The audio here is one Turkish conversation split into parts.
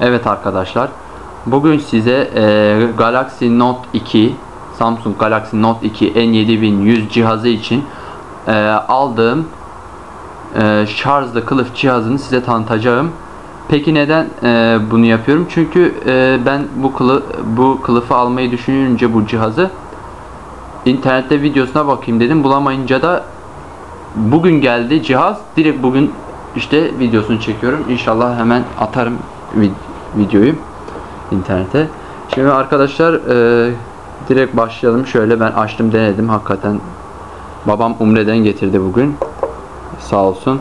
Evet arkadaşlar. Bugün size e, Galaxy Note 2 Samsung Galaxy Note 2 N7100 cihazı için e, aldığım e, şarjlı kılıf cihazını size tanıtacağım. Peki neden e, bunu yapıyorum? Çünkü e, ben bu kılı bu kılıfı almayı düşününce bu cihazı internette videosuna bakayım dedim. Bulamayınca da bugün geldi cihaz. Direkt bugün işte videosunu çekiyorum. İnşallah hemen atarım videoyu internete. Şimdi arkadaşlar e, direkt başlayalım. Şöyle ben açtım denedim. Hakikaten babam Umre'den getirdi bugün. Sağ olsun.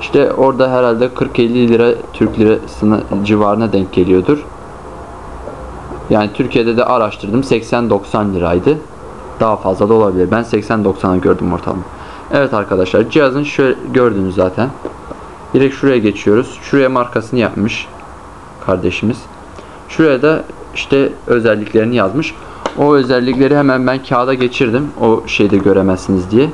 İşte orada herhalde 40-50 lira Türk lirasına civarına denk geliyordur. Yani Türkiye'de de araştırdım 80-90 liraydı. Daha fazla da olabilir. Ben 80-90'a gördüm ortalama. Evet arkadaşlar cihazın şöyle gördünüz zaten. Direkt şuraya geçiyoruz. Şuraya markasını yapmış kardeşimiz. Şuraya da işte özelliklerini yazmış. O özellikleri hemen ben kağıda geçirdim. O şeyde göremezsiniz diye.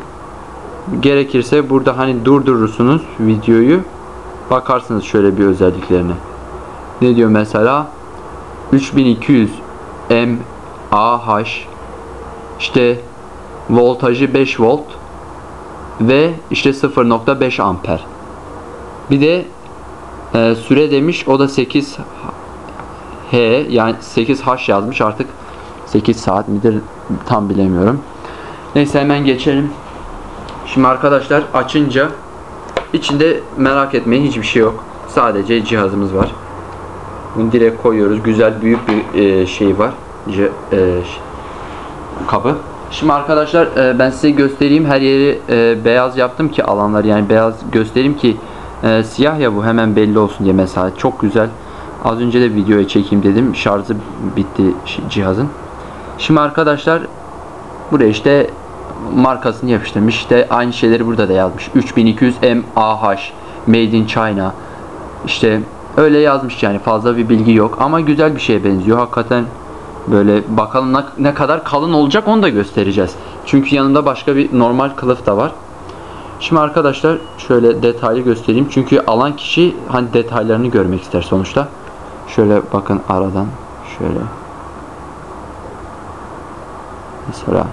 Gerekirse burada hani durdurursunuz videoyu. Bakarsınız şöyle bir özelliklerine. Ne diyor mesela? 3200 mAh işte voltajı 5 volt ve işte 0.5 amper. Bir de e, süre demiş o da 8 H yani 8 H yazmış artık 8 saat midir tam bilemiyorum. Neyse hemen geçelim. Şimdi arkadaşlar açınca içinde merak etmeyin hiçbir şey yok. Sadece cihazımız var. Bunu direkt koyuyoruz. Güzel büyük bir e, şey var. Ce, e, kabı. Şimdi arkadaşlar e, ben size göstereyim. Her yeri e, beyaz yaptım ki alanlar yani beyaz göstereyim ki e, siyah ya bu hemen belli olsun diye mesela. Çok güzel. Az önce de videoya çekeyim dedim. Şarjı bitti cihazın. Şimdi arkadaşlar buraya işte markasını yapıştırmış. İşte aynı şeyleri burada da yazmış. 3200 mAh Made in China. İşte öyle yazmış yani fazla bir bilgi yok ama güzel bir şeye benziyor. Hakikaten böyle bakalım ne kadar kalın olacak onu da göstereceğiz. Çünkü yanında başka bir normal kılıf da var. Şimdi arkadaşlar şöyle detaylı göstereyim. Çünkü alan kişi hani detaylarını görmek ister sonuçta. Şöyle bakın aradan şöyle. Mesela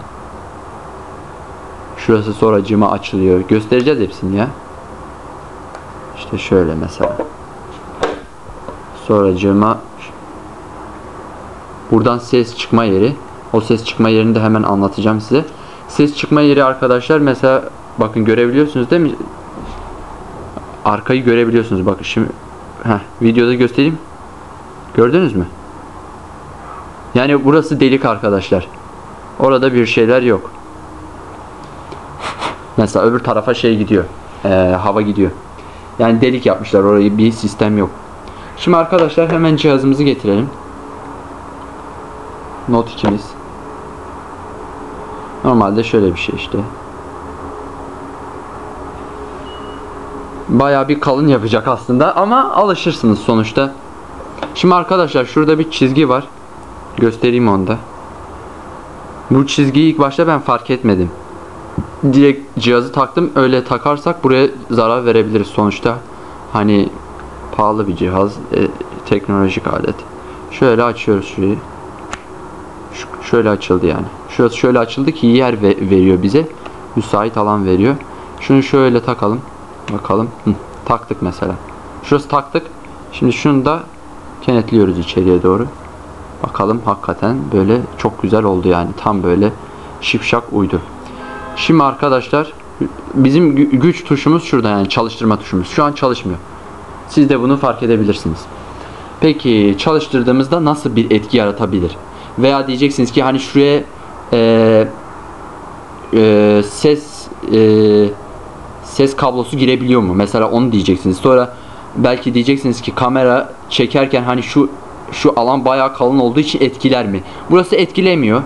Şurası sonra cıma açılıyor. Göstereceğiz hepsini ya. İşte şöyle mesela. Sonra cıma Buradan ses çıkma yeri. O ses çıkma yerini de hemen anlatacağım size. Ses çıkma yeri arkadaşlar mesela bakın görebiliyorsunuz değil mi? Arkayı görebiliyorsunuz. Bakın şimdi heh, videoda göstereyim. Gördünüz mü? Yani burası delik arkadaşlar. Orada bir şeyler yok. Mesela öbür tarafa şey gidiyor. Ee, hava gidiyor. Yani delik yapmışlar orayı bir sistem yok. Şimdi arkadaşlar hemen cihazımızı getirelim. Note 2'miz. Normalde şöyle bir şey işte. Bayağı bir kalın yapacak aslında ama alışırsınız sonuçta. Şimdi arkadaşlar şurada bir çizgi var. Göstereyim onu da. Bu çizgiyi ilk başta ben fark etmedim direkt cihazı taktım. Öyle takarsak buraya zarar verebiliriz sonuçta. Hani pahalı bir cihaz, e, teknolojik alet. Şöyle açıyoruz şurayı. Şu- şöyle açıldı yani. Şurası şöyle açıldı ki yer ve- veriyor bize. Müsait alan veriyor. Şunu şöyle takalım. Bakalım. Hı, taktık mesela. Şurası taktık. Şimdi şunu da kenetliyoruz içeriye doğru. Bakalım hakikaten böyle çok güzel oldu yani. Tam böyle şipşak uydu. Şimdi arkadaşlar bizim gü- güç tuşumuz şurada yani çalıştırma tuşumuz. Şu an çalışmıyor. Siz de bunu fark edebilirsiniz. Peki çalıştırdığımızda nasıl bir etki yaratabilir? Veya diyeceksiniz ki hani şuraya eee, eee, ses eee, ses kablosu girebiliyor mu? Mesela onu diyeceksiniz. Sonra belki diyeceksiniz ki kamera çekerken hani şu şu alan bayağı kalın olduğu için etkiler mi? Burası etkilemiyor.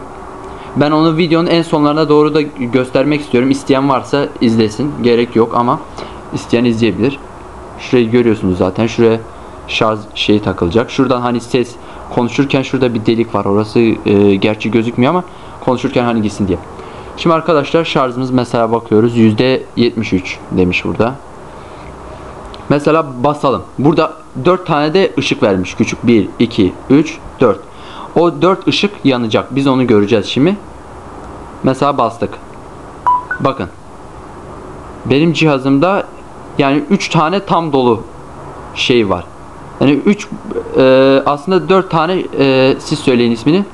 Ben onu videonun en sonlarına doğru da göstermek istiyorum. İsteyen varsa izlesin. Gerek yok ama isteyen izleyebilir. Şurayı görüyorsunuz zaten. Şuraya şarj şeyi takılacak. Şuradan hani ses konuşurken şurada bir delik var. Orası e, gerçi gözükmüyor ama konuşurken hani gitsin diye. Şimdi arkadaşlar şarjımız mesela bakıyoruz. %73 demiş burada. Mesela basalım. Burada 4 tane de ışık vermiş küçük. 1, 2, 3, 4. O 4 ışık yanacak. Biz onu göreceğiz şimdi. Mesela bastık. Bakın. Benim cihazımda yani 3 tane tam dolu şey var. Yani 3 aslında 4 tane e, siz söyleyin ismini.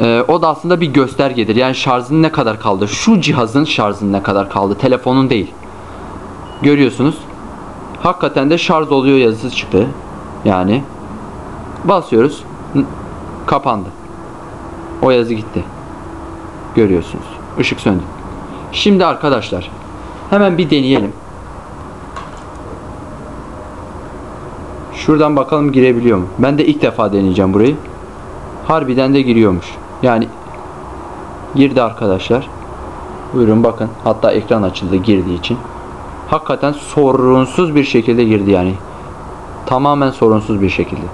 E, o da aslında bir göstergedir. Yani şarjın ne kadar kaldı? Şu cihazın şarjın ne kadar kaldı? Telefonun değil. Görüyorsunuz. Hakikaten de şarj oluyor yazısı çıktı. Yani basıyoruz. Kapandı. O yazı gitti. Görüyorsunuz. Işık söndü. Şimdi arkadaşlar hemen bir deneyelim. Şuradan bakalım girebiliyor mu? Ben de ilk defa deneyeceğim burayı. Harbiden de giriyormuş. Yani girdi arkadaşlar. Buyurun bakın. Hatta ekran açıldı girdiği için. Hakikaten sorunsuz bir şekilde girdi yani. Tamamen sorunsuz bir şekilde.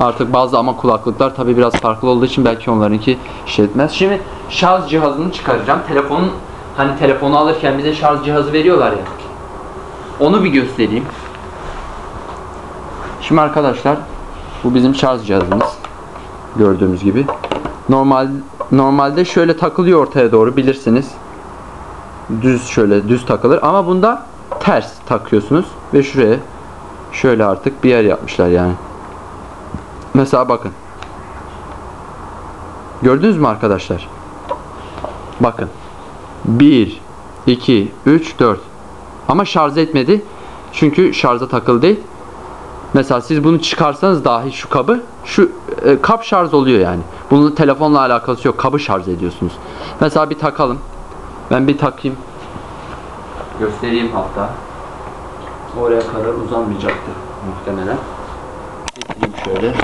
Artık bazı ama kulaklıklar tabi biraz farklı olduğu için belki onlarınki şey etmez. Şimdi şarj cihazını çıkaracağım. Telefonun hani telefonu alırken bize şarj cihazı veriyorlar ya. Onu bir göstereyim. Şimdi arkadaşlar bu bizim şarj cihazımız. Gördüğümüz gibi. Normal normalde şöyle takılıyor ortaya doğru bilirsiniz. Düz şöyle düz takılır ama bunda ters takıyorsunuz ve şuraya şöyle artık bir yer yapmışlar yani. Mesela bakın. Gördünüz mü arkadaşlar? Bakın. 1 2 3 4. Ama şarj etmedi. Çünkü şarja takılı değil. Mesela siz bunu çıkarsanız dahi şu kabı şu e, kap şarj oluyor yani. Bunun telefonla alakası yok. Kabı şarj ediyorsunuz. Mesela bir takalım. Ben bir takayım. Göstereyim hatta. Oraya kadar uzanmayacaktır muhtemelen. Getireyim şöyle.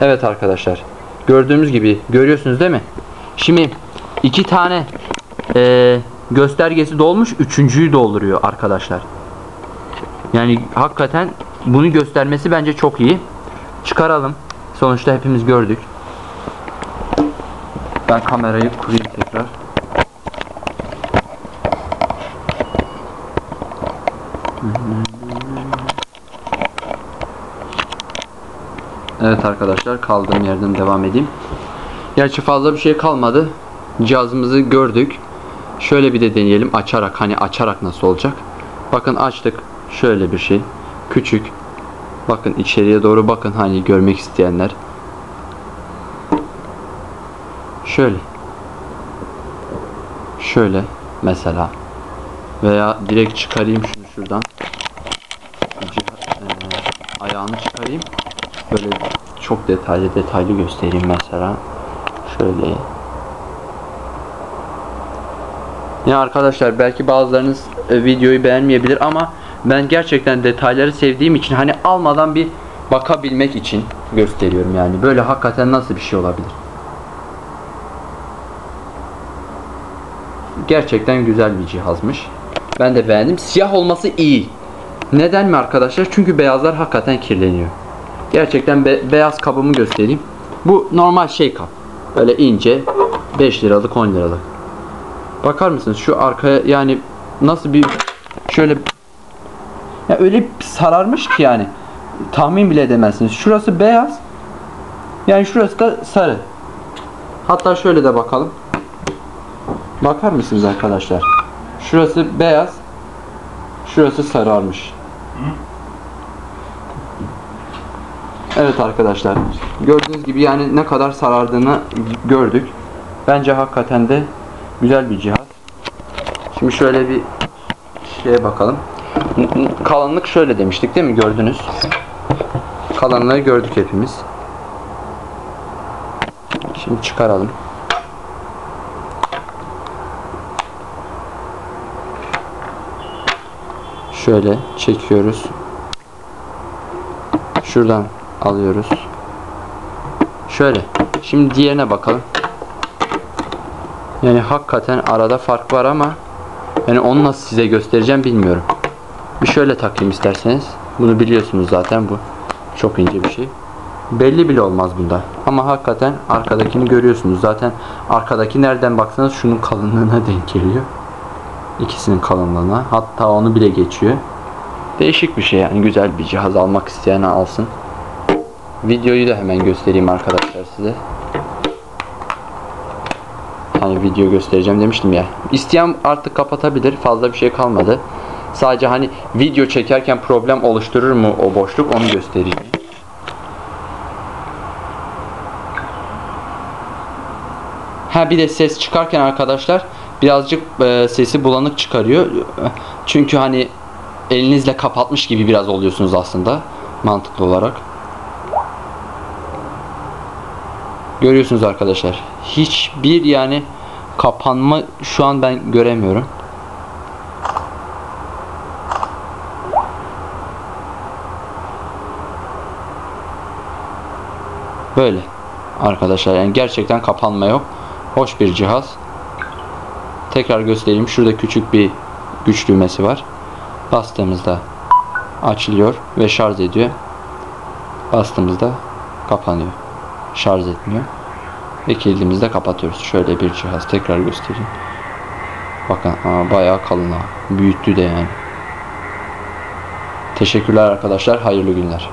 Evet arkadaşlar. Gördüğümüz gibi görüyorsunuz değil mi? Şimdi iki tane e, göstergesi dolmuş. Üçüncüyü dolduruyor arkadaşlar. Yani hakikaten bunu göstermesi bence çok iyi. Çıkaralım. Sonuçta hepimiz gördük. Ben kamerayı kurayım tekrar. Evet arkadaşlar kaldığım yerden devam edeyim. Gerçi fazla bir şey kalmadı. Cihazımızı gördük. Şöyle bir de deneyelim açarak hani açarak nasıl olacak. Bakın açtık. Şöyle bir şey. Küçük. Bakın içeriye doğru bakın hani görmek isteyenler. Şöyle. Şöyle mesela. Veya direkt çıkarayım şunu şuradan. Ayağını çıkarayım. Böyle çok detaylı detaylı göstereyim mesela. Şöyle. Ya arkadaşlar belki bazılarınız videoyu beğenmeyebilir ama ben gerçekten detayları sevdiğim için hani almadan bir bakabilmek için gösteriyorum yani. Böyle hakikaten nasıl bir şey olabilir? Gerçekten güzel bir cihazmış. Ben de beğendim. Siyah olması iyi. Neden mi arkadaşlar? Çünkü beyazlar hakikaten kirleniyor. Gerçekten be- beyaz kabımı göstereyim. Bu normal şey kap. Böyle ince 5 liralık 10 liralık. Bakar mısınız şu arkaya yani nasıl bir şöyle ya öyle sararmış ki yani tahmin bile edemezsiniz. Şurası beyaz. Yani şurası da sarı. Hatta şöyle de bakalım. Bakar mısınız arkadaşlar? Şurası beyaz. Şurası sararmış. Evet arkadaşlar. Gördüğünüz gibi yani ne kadar sarardığını gördük. Bence hakikaten de güzel bir cihaz. Şimdi şöyle bir şeye bakalım. Kalınlık şöyle demiştik değil mi? Gördünüz. Kalınlığı gördük hepimiz. Şimdi çıkaralım. Şöyle çekiyoruz. Şuradan alıyoruz. Şöyle. Şimdi diğerine bakalım. Yani hakikaten arada fark var ama yani onu nasıl size göstereceğim bilmiyorum. Bir şöyle takayım isterseniz. Bunu biliyorsunuz zaten bu. Çok ince bir şey. Belli bile olmaz bunda. Ama hakikaten arkadakini görüyorsunuz. Zaten arkadaki nereden baksanız şunun kalınlığına denk geliyor. İkisinin kalınlığına. Hatta onu bile geçiyor. Değişik bir şey yani güzel bir cihaz almak isteyen alsın. Videoyu da hemen göstereyim arkadaşlar size. Hani video göstereceğim demiştim ya. İsteyen artık kapatabilir. Fazla bir şey kalmadı. Sadece hani video çekerken problem oluşturur mu o boşluk onu göstereyim. Ha bir de ses çıkarken arkadaşlar birazcık e, sesi bulanık çıkarıyor. Çünkü hani elinizle kapatmış gibi biraz oluyorsunuz aslında mantıklı olarak. Görüyorsunuz arkadaşlar. Hiçbir yani kapanma şu an ben göremiyorum. Böyle arkadaşlar yani gerçekten kapanma yok. Hoş bir cihaz. Tekrar göstereyim. Şurada küçük bir güç düğmesi var. Bastığımızda açılıyor ve şarj ediyor. Bastığımızda kapanıyor. Şarj etmiyor. Ve kilidimizde kapatıyoruz. Şöyle bir cihaz tekrar göstereyim. Bakın aa, bayağı kalın ha. Büyüttü de yani. Teşekkürler arkadaşlar. Hayırlı günler.